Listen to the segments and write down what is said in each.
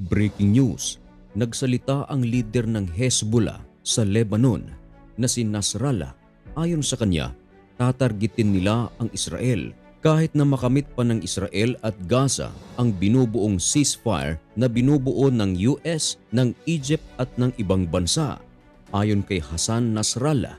Breaking news, nagsalita ang leader ng Hezbollah sa Lebanon na si Nasrallah. Ayon sa kanya, tatargetin nila ang Israel kahit na makamit pa ng Israel at Gaza ang binubuong ceasefire na binubuo ng US, ng Egypt at ng ibang bansa. Ayon kay Hassan Nasrallah,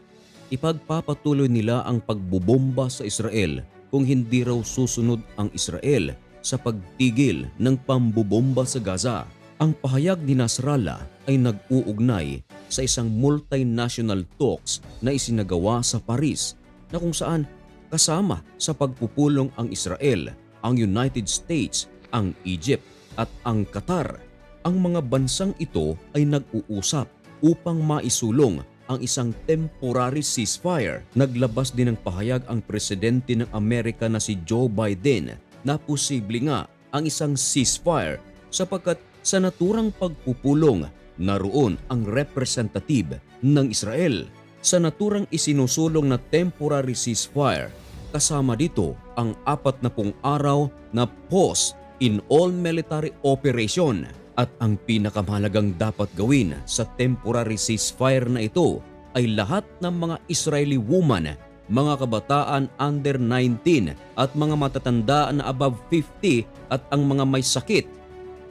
ipagpapatuloy nila ang pagbubomba sa Israel kung hindi raw susunod ang Israel sa pagtigil ng pambubomba sa Gaza. Ang pahayag ni Nasrallah ay nag-uugnay sa isang multinational talks na isinagawa sa Paris na kung saan kasama sa pagpupulong ang Israel, ang United States, ang Egypt at ang Qatar. Ang mga bansang ito ay nag-uusap upang maisulong ang isang temporary ceasefire. Naglabas din ng pahayag ang presidente ng Amerika na si Joe Biden na posible nga ang isang ceasefire sapagkat sa naturang pagpupulong naroon ang representative ng Israel. Sa naturang isinusulong na temporary ceasefire, kasama dito ang apat na pung araw na pause in all military operation at ang pinakamahalagang dapat gawin sa temporary ceasefire na ito ay lahat ng mga Israeli woman, mga kabataan under 19 at mga matatanda na above 50 at ang mga may sakit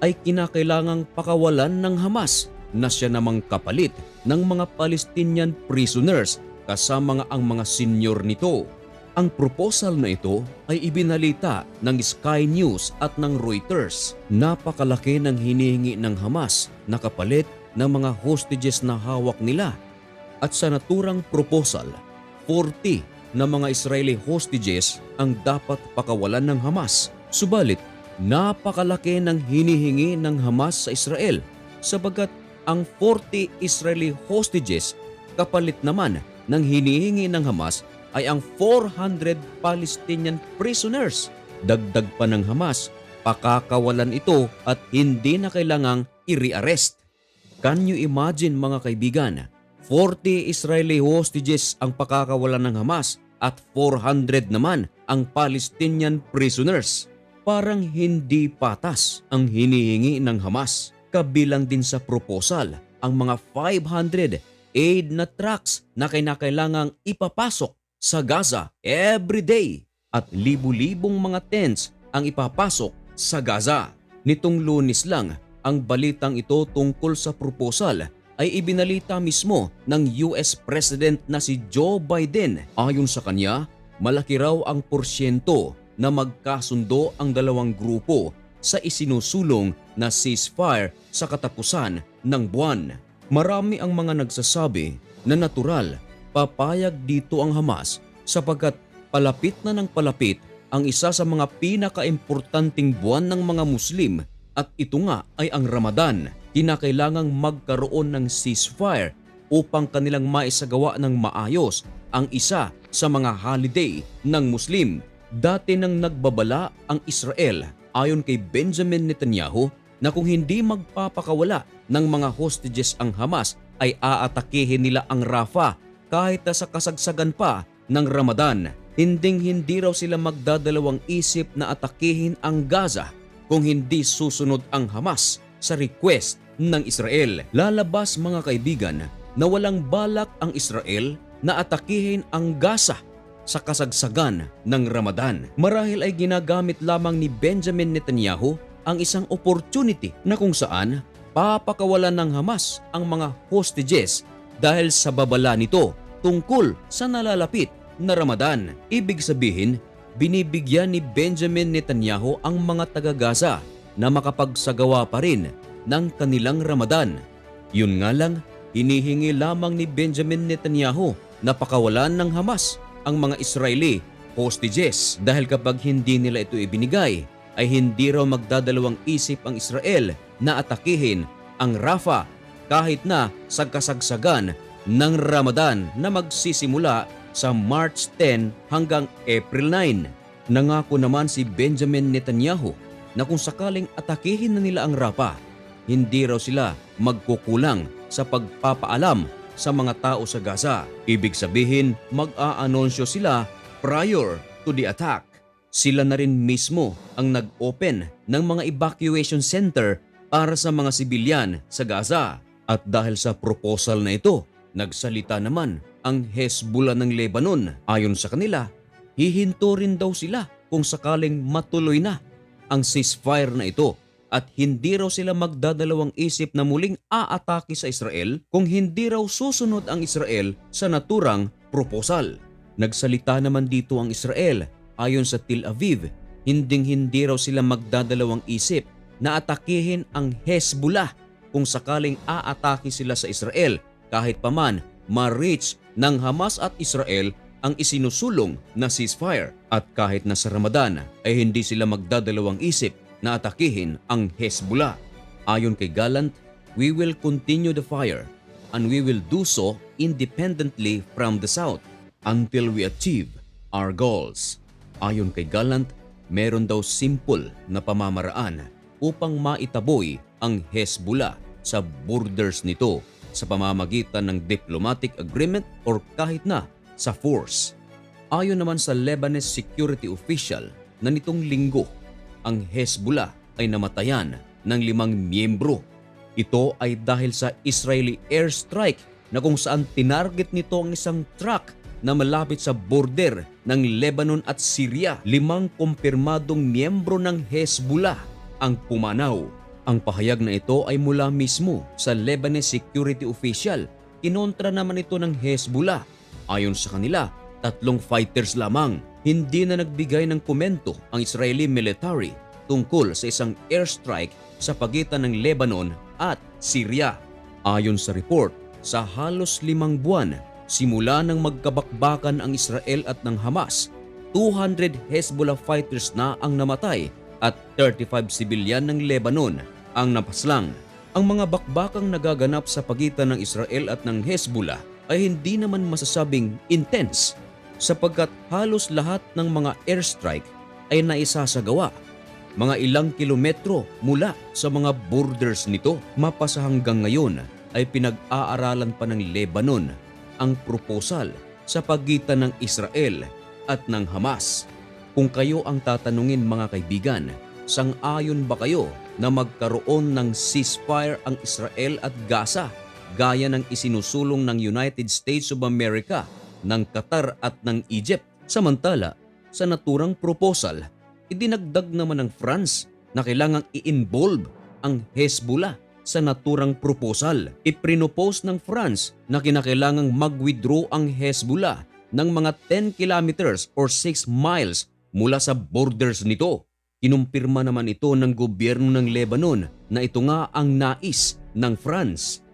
ay kinakailangang pakawalan ng Hamas na siya namang kapalit ng mga Palestinian prisoners kasama nga ang mga senior nito. Ang proposal na ito ay ibinalita ng Sky News at ng Reuters. Napakalaki ng hinihingi ng Hamas na kapalit ng mga hostages na hawak nila. At sa naturang proposal, 40 na mga Israeli hostages ang dapat pakawalan ng Hamas. Subalit, napakalaki ng hinihingi ng Hamas sa Israel sabagat ang 40 Israeli hostages kapalit naman ng hinihingi ng Hamas ay ang 400 Palestinian prisoners. Dagdag pa ng Hamas, pakakawalan ito at hindi na kailangang i-rearrest. Can you imagine mga kaibigan, 40 Israeli hostages ang pakakawalan ng Hamas at 400 naman ang Palestinian prisoners. Parang hindi patas ang hinihingi ng Hamas. Kabilang din sa proposal ang mga 500 aid na trucks na kinakailangang ipapasok sa Gaza every day at libu-libong mga tents ang ipapasok sa Gaza. Nitong lunis lang, ang balitang ito tungkol sa proposal ay ibinalita mismo ng US President na si Joe Biden. Ayon sa kanya, malaki raw ang porsyento na magkasundo ang dalawang grupo sa isinusulong na ceasefire sa katapusan ng buwan. Marami ang mga nagsasabi na natural papayag dito ang Hamas sapagkat palapit na ng palapit ang isa sa mga pinakaimportanting buwan ng mga Muslim at ito nga ay ang Ramadan. Kinakailangang magkaroon ng ceasefire upang kanilang maisagawa ng maayos ang isa sa mga holiday ng Muslim. Dati nang nagbabala ang Israel ayon kay Benjamin Netanyahu na kung hindi magpapakawala ng mga hostages ang Hamas ay aatakihin nila ang Rafah kahit na sa kasagsagan pa ng Ramadan. Hinding hindi raw sila magdadalawang isip na atakihin ang Gaza kung hindi susunod ang Hamas sa request ng Israel. Lalabas mga kaibigan na walang balak ang Israel na atakihin ang Gaza sa kasagsagan ng Ramadan. Marahil ay ginagamit lamang ni Benjamin Netanyahu ang isang opportunity na kung saan papakawalan ng Hamas ang mga hostages dahil sa babala nito tungkol sa nalalapit na Ramadan. Ibig sabihin, binibigyan ni Benjamin Netanyahu ang mga taga-Gaza na makapagsagawa pa rin ng kanilang Ramadan. Yun nga lang, hinihingi lamang ni Benjamin Netanyahu na pakawalan ng Hamas ang mga Israeli hostages dahil kapag hindi nila ito ibinigay ay hindi raw magdadalawang isip ang Israel na atakihin ang Rafah kahit na sa kasagsagan ng Ramadan na magsisimula sa March 10 hanggang April 9. Nangako naman si Benjamin Netanyahu na kung sakaling atakihin na nila ang Rafah, hindi raw sila magkukulang sa pagpapaalam sa mga tao sa Gaza. Ibig sabihin, mag-aanonsyo sila prior to the attack. Sila na rin mismo ang nag-open ng mga evacuation center para sa mga sibilyan sa Gaza. At dahil sa proposal na ito, nagsalita naman ang Hezbollah ng Lebanon. Ayon sa kanila, hihinto rin daw sila kung sakaling matuloy na ang ceasefire na ito at hindi raw sila magdadalawang isip na muling aatake sa Israel kung hindi raw susunod ang Israel sa naturang proposal. Nagsalita naman dito ang Israel. Ayon sa Tel Aviv, hinding hindi raw sila magdadalawang isip na atakihin ang Hezbollah kung sakaling aatake sila sa Israel. Kahit paman ma-reach ng Hamas at Israel ang isinusulong na ceasefire. At kahit na sa Ramadan ay hindi sila magdadalawang isip na atakihin ang Hezbollah. Ayon kay Gallant, we will continue the fire and we will do so independently from the south until we achieve our goals. Ayon kay Gallant, meron daw simple na pamamaraan upang maitaboy ang Hezbollah sa borders nito sa pamamagitan ng diplomatic agreement or kahit na sa force. Ayon naman sa Lebanese security official na nitong linggo, ang Hezbollah ay namatayan ng limang miyembro. Ito ay dahil sa Israeli airstrike na kung saan tinarget nito ang isang truck na malapit sa border ng Lebanon at Syria. Limang kumpirmadong miyembro ng Hezbollah ang pumanaw. Ang pahayag na ito ay mula mismo sa Lebanese security official. Kinontra naman ito ng Hezbollah. Ayon sa kanila, tatlong fighters lamang. Hindi na nagbigay ng komento ang Israeli military tungkol sa isang airstrike sa pagitan ng Lebanon at Syria. Ayon sa report, sa halos limang buwan simula nang magkabakbakan ang Israel at ng Hamas, 200 Hezbollah fighters na ang namatay at 35 sibilyan ng Lebanon ang napaslang. Ang mga bakbakang nagaganap sa pagitan ng Israel at ng Hezbollah ay hindi naman masasabing intense sapagkat halos lahat ng mga airstrike ay naisasagawa mga ilang kilometro mula sa mga borders nito. Mapasa hanggang ngayon ay pinag-aaralan pa ng Lebanon ang proposal sa pagitan ng Israel at ng Hamas. Kung kayo ang tatanungin mga kaibigan, sang-ayon ba kayo na magkaroon ng ceasefire ang Israel at Gaza gaya ng isinusulong ng United States of America, ng Qatar at ng Egypt? Samantala, sa naturang proposal, idinagdag naman ng France na kailangang i-involve ang Hezbollah sa naturang proposal. Iprinopose ng France na kinakailangang mag-withdraw ang Hezbollah ng mga 10 kilometers or 6 miles mula sa borders nito. Kinumpirma naman ito ng gobyerno ng Lebanon na ito nga ang nais ng France.